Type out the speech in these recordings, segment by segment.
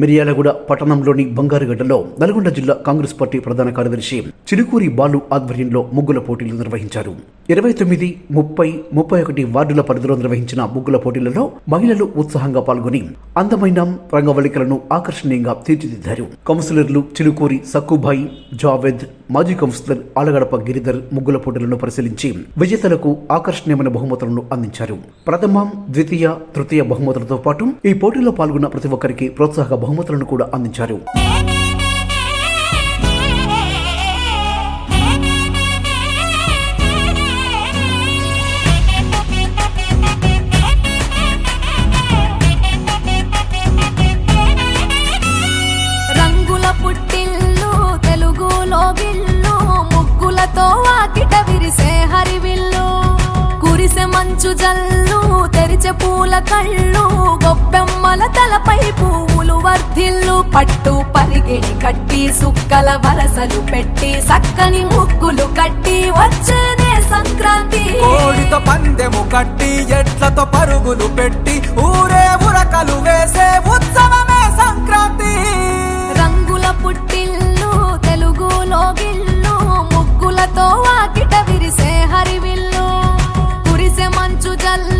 మిర్యాలగూడ పట్టణంలోని బంగారుగడ్డలో నల్గొండ జిల్లా కాంగ్రెస్ పార్టీ ప్రధాన కార్యదర్శి చిలుకూరి బాలు ఆధ్వర్యంలో ముగ్గుల పోటీలు నిర్వహించారు. ఇరవై తొమ్మిది ముప్పై ముప్పై ఒకటి వార్డుల పరిధిలో నిర్వహించిన ముగ్గుల పోటీలలో మహిళలు ఉత్సాహంగా పాల్గొని అందమైన రంగవళికలను ఆకర్షణీయంగా తీర్చిదిద్దారు. కౌన్సిలర్లు చిలుకూరి సక్కుబాయి జావేద్ మాజీ కౌన్సిలర్ ఆలగడప గిరిధర్ ముగ్గుల పోటీలను పరిశీలించి విజేతలకు ఆకర్షణీయమైన బహుమతులను అందించారు. ప్రథమ ద్వితీయ తృతీయ బహుమతులతో పాటు ఈ పోటీలో పాల్గొన్న ప్రతి ఒక్కరికి ప్రోత్సాహక బహుమతులను కూడా అందించారు. రంగుల పుట్టిల్లు తెలుగులో ముగ్గులతో వాకిట విరిసే హరివిల్లు. కురిసె మంచు జల్లు పూల కళ్ళు గొప్పెమ్మల తలపై పువ్వులు వర్ధిల్లు పట్టు పరిగెడి కట్టి సుక్కల వరసలు పెట్టి సక్కని ముగ్గులు కట్టి వచ్చేనే సంక్రాంతి. కోడితో పందెము కట్టి ఎట్లతో పరుగులు పెట్టి ఊరే ఉరకలు వేసే ఉత్సవమే సంక్రాంతి. రంగుల పుట్టిల్లు తెలుగులో గిల్లు ముగ్గులతో వాకిట విరిసే హరివిల్లు. కురిసె మంచు జల్లు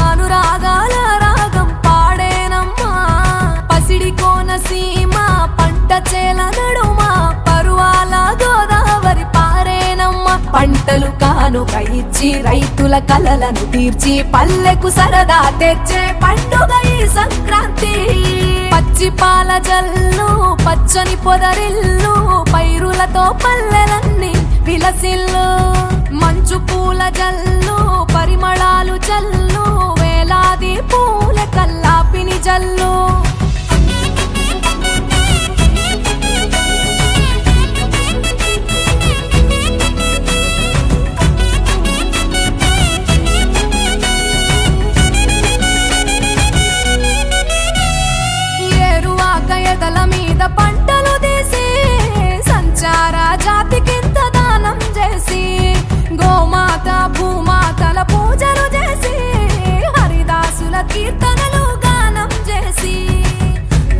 రాగాల రాగం పాడేనమ్మా. పసిడి కోనసీమ పంట చేల నడుమా పరువాల గోదావరి పారేనమ్మా. పంటలు కానుక ఇచ్చి రైతుల కలలను తీర్చి పల్లెకు సరదా తెచ్చే పండుగ ఈ సంక్రాంతి. పచ్చి పాల జల్లు పచ్చని పొదరిల్లు పైరులతో పల్లెలన్నీ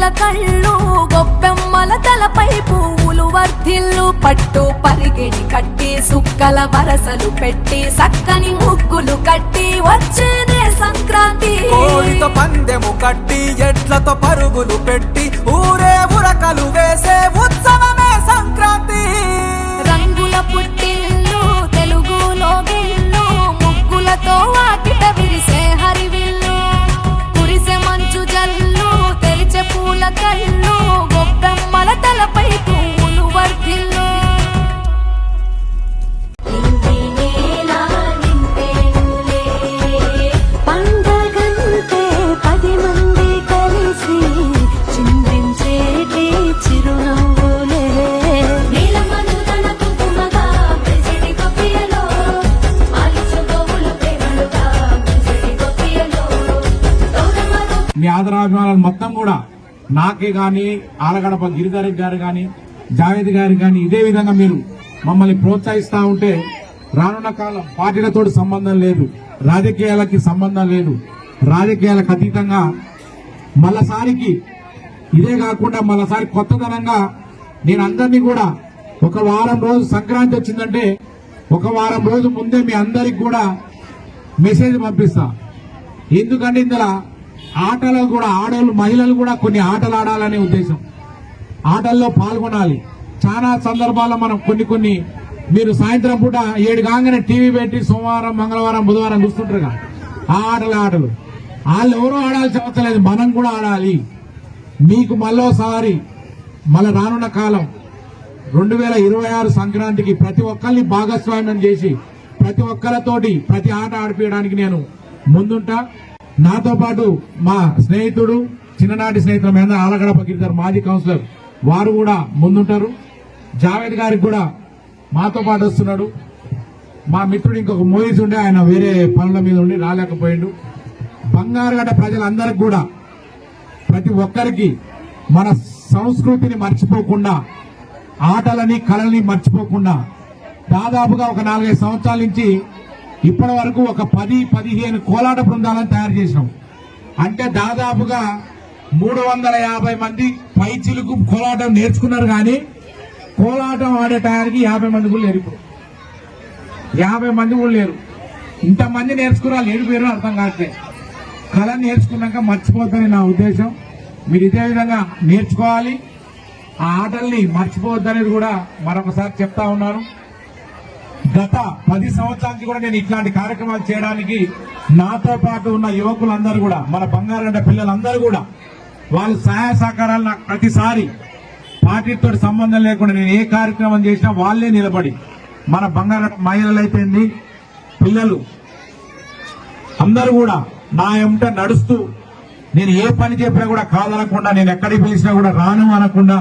పూల కళ్ళు గొప్పెమ్మల తలపై పువ్వులు వర్ధిల్లు. పట్టు పరిగెడి కట్టి సుక్కల వరసలు పెట్టి సక్కని ముగ్గులు కట్టి వచ్చేదే సంక్రాంతి. కోడితో పందెము కట్టి ఎట్లతో పరుగులు పెట్టి ఊరే ఉరకలు వేసే అభిమానులు మొత్తం కూడా నాకే కానీ ఆలగడప గిరిధర్ గారు కానీ జావేద్ గారు కానీ ఇదే విధంగా మీరు మమ్మల్ని ప్రోత్సహిస్తూ ఉంటే రానున్న కాలం పార్టీలతో సంబంధం లేదు రాజకీయాలకి సంబంధం లేదు. రాజకీయాలకు అతీతంగా మళ్ళసారికి ఇదే కాకుండా మళ్ళసారి కొత్తదనంగా నేను అందరినీ కూడా ఒక వారం రోజు సంక్రాంతి వచ్చిందంటే ఒక వారం రోజు ముందే మీ అందరికి కూడా మెసేజ్ పంపిస్తా. ఎందుకంటే ఇందులో ఆటలు కూడా ఆడవాళ్ళు మహిళలు కూడా కొన్ని ఆటలు ఆడాలనే ఉద్దేశం. ఆటల్లో పాల్గొనాలి. చాలా సందర్భాల్లో మనం కొన్ని కొన్ని మీరు సాయంత్రం పూట ఏడు కాగానే టీవీ పెట్టి సోమవారం మంగళవారం బుధవారం చూస్తుంటారుగా. ఆ ఆటలు ఆటలు. వాళ్ళు ఎవరో ఆడాల్సిన అవసరం లేదు. మనం కూడా ఆడాలి. మీకు మళ్ళోసారి మళ్ళీ రానున్న కాలం రెండు వేల ఇరవై ఆరు సంక్రాంతికి ప్రతి ఒక్కరిని భాగస్వామ్యం చేసి ప్రతి ఒక్కరితోటి ప్రతి ఆట ఆడిపించడానికి నేను ముందుంటా. నాతో పాటు మా స్నేహితుడు చిన్ననాటి స్నేహితుడు మీద ఆలగడప గిరిధర్ మాజీ కౌన్సిలర్ వారు కూడా ముందుంటారు. జావేద్ గారికి కూడా మాతో పాటు వస్తున్నాడు. మా మిత్రుడు ఇంకొక మోయిస్ ఉండే ఆయన వేరే పనుల మీద ఉండి రాలేకపోయిండు. బంగారుగడ్డ ప్రజలందరికి కూడా ప్రతి ఒక్కరికి మన సంస్కృతిని మర్చిపోకుండా ఆటలని కళల్ని మర్చిపోకుండా దాదాపుగా ఒక నాలుగైదు సంవత్సరాల నుంచి ఇప్పటి వరకు ఒక పది పదిహేను కోలాట బృందాలను తయారు చేసినాం అంటే దాదాపుగా మూడు వందల యాభై మంది పైచిలకు కోలాటం నేర్చుకున్నారు కానీ కోలాటం ఆడే టయానికి యాభై మంది కూడా లేరు ఇప్పుడు. యాభై మంది కూడా లేరు. ఇంతమంది నేర్చుకున్నారు లేడు పేరు అర్థం కావట్లేదు కళ నేర్చుకున్నాక మర్చిపోద్దని నా ఉద్దేశం. మీరు ఇదే విధంగా నేర్చుకోవాలి. ఆ ఆటల్ని మర్చిపోవద్దనేది కూడా మరొకసారి చెప్తా ఉన్నాను. గత పది సంవత్సరానికి కూడా నేను ఇట్లాంటి కార్యక్రమాలు చేయడానికి నాతో పాటు ఉన్న యువకులందరూ కూడా మన బంగారండ పిల్లలందరూ కూడా వాళ్ళు సహాయ సహకారాలు నాకు ప్రతిసారి పార్టీతో సంబంధం లేకుండా నేను ఏ కార్యక్రమం చేసినా వాళ్ళే నిలబడి మన బంగారం మహిళలు పిల్లలు అందరూ కూడా నా ఎంట నడుస్తూ నేను ఏ పని చెప్పినా కూడా కాదనకుండా నేను ఎక్కడికి పిలిచినా కూడా రాను అనకుండా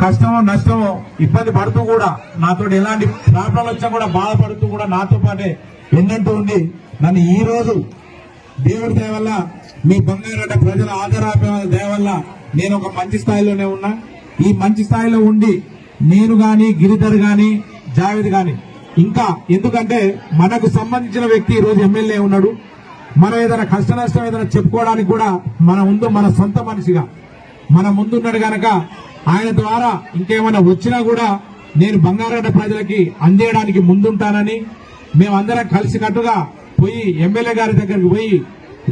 కష్టమో నష్టమో ఇబ్బంది పడుతూ కూడా నాతో ఎలాంటి ప్రాబ్లం వచ్చినా కూడా బాధపడుతూ కూడా నాతో పాటే ఎన్నంటూ ఉండి నన్ను ఈ రోజు దేవుడి దయ వల్ల మీ బంగారట ప్రజల ఆదరాభిమాన దయ వల్ల నేను ఒక మంచి స్థాయిలోనే ఉన్నా. ఈ మంచి స్థాయిలో ఉండి నేను గాని గిరిధర్ గాని జావేద్ గాని ఇంకా ఎందుకంటే మనకు సంబంధించిన వ్యక్తి ఈ రోజు ఎమ్మెల్యే ఉన్నాడు. మనం ఏదైనా కష్ట నష్టం ఏదైనా చెప్పుకోవడానికి కూడా మన ముందు మన సొంత మనిషిగా మన ముందున్నాడు గనక ఆయన ద్వారా ఇంకేమైనా వచ్చినా కూడా నేను బంగారగడ్డ ప్రజలకి అందేయడానికి ముందుంటానని మేమందరం కలిసికట్టుగా పోయి ఎమ్మెల్యే గారి దగ్గరికి పోయి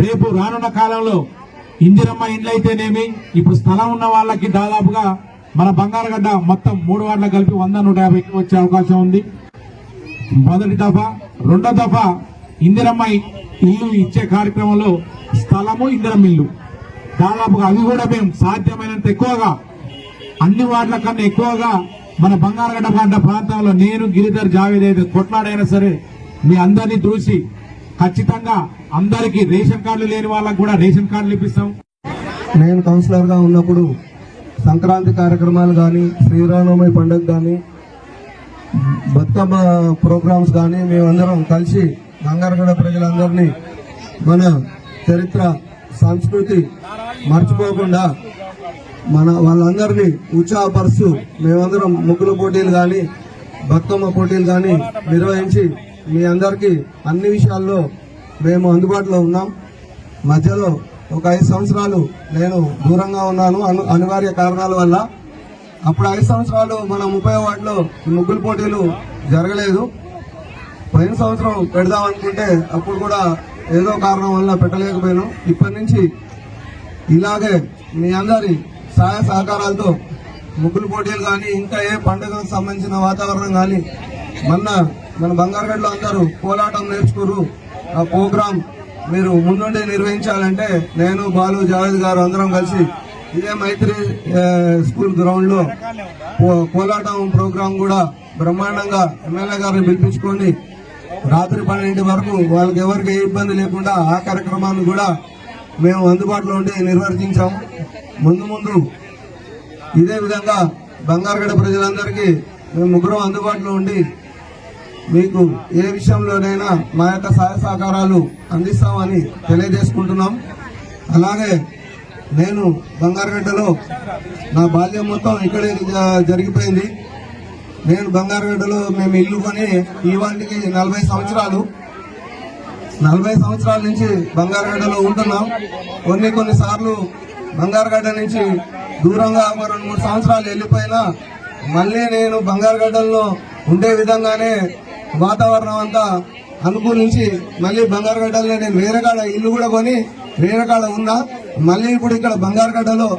రేపు రానున్న కాలంలో ఇందిరమ్మ ఇండ్లు అయితేనేమి ఇప్పుడు స్థలం ఉన్న వాళ్ళకి దాదాపుగా మన బంగారగడ్డ మొత్తం మూడు వార్డులకు కలిపి వంద నూట యాభైకి వచ్చే అవకాశం ఉంది. మొదటి దఫా రెండో దఫా ఇందిరమ్మ ఇల్లు ఇచ్చే కార్యక్రమంలో స్థలము ఇందిరమ్మ ఇల్లు. దాదాపుగా అవి కూడా మేము సాధ్యమైనంత ఎక్కువగా అన్ని వార్డుల కన్నా ఎక్కువగా మన బంగారగడ్డ పంట ప్రాంతంలో నేను గిరిధర్ జావేద్ అయితే కొట్లాడైనా సరే మీ అందరినీ చూసి ఖచ్చితంగా అందరికీ రేషన్ కార్డులు లేని వాళ్ళకు కూడా రేషన్ కార్డులు ఇప్పిస్తాం. నేను కౌన్సిలర్గా ఉన్నప్పుడు సంక్రాంతి కార్యక్రమాలు కానీ శ్రీరామనవమి పండుగ కానీ బతుకమ్మ ప్రోగ్రామ్స్ కానీ మేమందరం కలిసి బంగారగడ ప్రజలందరినీ మన చరిత్ర సంస్కృతి మర్చిపోకుండా మన వాళ్ళందరినీ ఉత్సాహపరుస్తూ మేమందరం ముగ్గుల పోటీలు కానీ బతుకమ్మ పోటీలు కానీ నిర్వహించి మీ అందరికీ అన్ని విషయాల్లో మేము అందుబాటులో ఉన్నాం. మధ్యలో ఒక ఐదు సంవత్సరాలు నేను దూరంగా ఉన్నాను. అను అనివార్య కారణాల వల్ల అప్పుడు ఐదు సంవత్సరాలు మన ముప్పై వార్డులో ఈ ముగ్గులు పోటీలు జరగలేదు. పోయిన సంవత్సరం పెడదాం అనుకుంటే అప్పుడు కూడా ఏదో కారణం వల్ల పెట్టలేకపోయాను. ఇప్పటి నుంచి ఇలాగే మీ అందరి సహాయ సహకారాలతో ముగ్గులు పోటీలు కానీ ఇంకా ఏ పండుగకు సంబంధించిన వాతావరణం కానీ మొన్న మన బంగారుగడ్డలో అందరూ కోలాటం నేర్చుకోరు ఆ ప్రోగ్రాం మీరు ముందుండి నిర్వహించాలంటే నేను బాలు జావేద్ గారు అందరం కలిసి ఇదే మైత్రి స్కూల్ గ్రౌండ్లో కో- కోలాటం ప్రోగ్రాం కూడా బ్రహ్మాండంగా ఎమ్మెల్యే గారిని పిలిపించుకొని రాత్రి పన్నెండు వరకు వాళ్ళకి ఎవరికి ఏ ఇబ్బంది లేకుండా ఆ కార్యక్రమాన్ని కూడా మేము అందుబాటులో ఉండి నిర్వర్తించాం. ముందు ముందు ఇదే విధంగా బంగారుగడ ప్రజలందరికీ మేము ముగ్గురం అందుబాటులో ఉండి మీకు ఏ విషయంలోనైనా మా యొక్క సహాయ సహకారాలు అందిస్తామని తెలియజేసుకుంటున్నాం. అలాగే నేను బంగారుగడ్డలో నా బాల్యం మొత్తం ఇక్కడే జరిగిపోయింది. నేను బంగారుగడ్డలో మేము ఇల్లు కొని ఇవాటికి నలభై సంవత్సరాలు నలభై సంవత్సరాల నుంచి బంగారుగడ్డలో ఉంటున్నాం. కొన్ని కొన్ని సార్లు బంగారుగడ్డ నుంచి దూరంగా ఒక రెండు మూడు సంవత్సరాలు వెళ్ళిపోయినా మళ్ళీ నేను బంగారుగడ్డల్లో ఉండే విధంగానే వాతావరణం అంతా అనుకూలించి మళ్ళీ బంగారుగడ్డలో నేను వేరే కాడ ఇల్లు కూడా కొని వేరే కాడ ఉన్నా మళ్ళీ ఇప్పుడు ఇక్కడ బంగారుగడ్డలో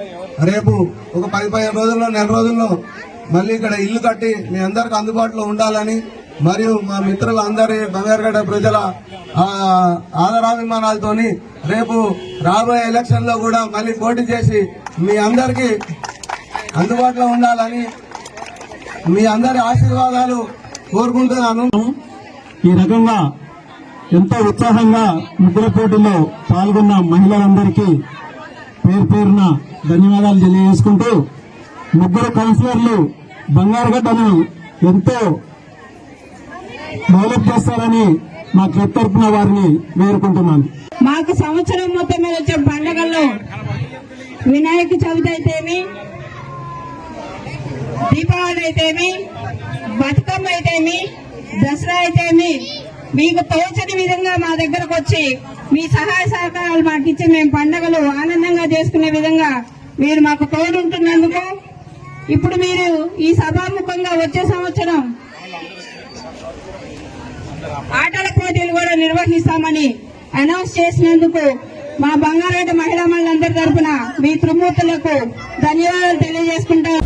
రేపు ఒక పది పదిహేను రోజుల్లో నెల రోజుల్లో మళ్ళీ ఇక్కడ ఇల్లు కట్టి మీ అందరికి అందుబాటులో ఉండాలని మరియు మా మిత్రులందరి బంగారుగడ్డ ప్రజల ఆదరాభిమానాలతోని రేపు రాబోయే ఎలక్షన్లో కూడా మళ్ళీ పోటీ చేసి మీ అందరికీ అందుబాటులో ఉండాలని మీ అందరి ఆశీర్వాదాలు కోరుకుంటున్నాను. ఈ రకంగా ఎంతో ఉత్సాహంగా ముగ్గుల పోటీలో పాల్గొన్న మహిళలందరికీ పేరు పేరున ధన్యవాదాలు తెలియజేసుకుంటూ ముగ్గురు కౌన్సిలర్లు బంగారుగడ్డను ఎంతో డెవలప్ చేస్తారని మా క్లబ్ తరఫున వారిని వేడుకుంటున్నాను. మాకు సంవత్సరం మొత్తం మీద వచ్చే పండగల్లో వినాయక చవితి అయితేమి దీపావళి అయితేమి బతుకమ్మ అయితేమి దసరా అయితేమి మీకు తోచని విధంగా మా దగ్గరకు వచ్చి మీ సహాయ సహకారాలు మాకు ఇచ్చి మేము పండగలు ఆనందంగా చేసుకునే విధంగా మీరు మాకు తోడుంటున్నందుకు ఇప్పుడు మీరు ఈ సభాముఖంగా వచ్చే సంవత్సరం ఆటల పోటీలు కూడా నిర్వహిస్తామని అనౌన్స్ చేసినందుకు మా బంగారెడ్డి మహిళా మండలందరి తరపున మీ త్రిమూర్తులకు ధన్యవాదాలు తెలియజేసుకుంటాం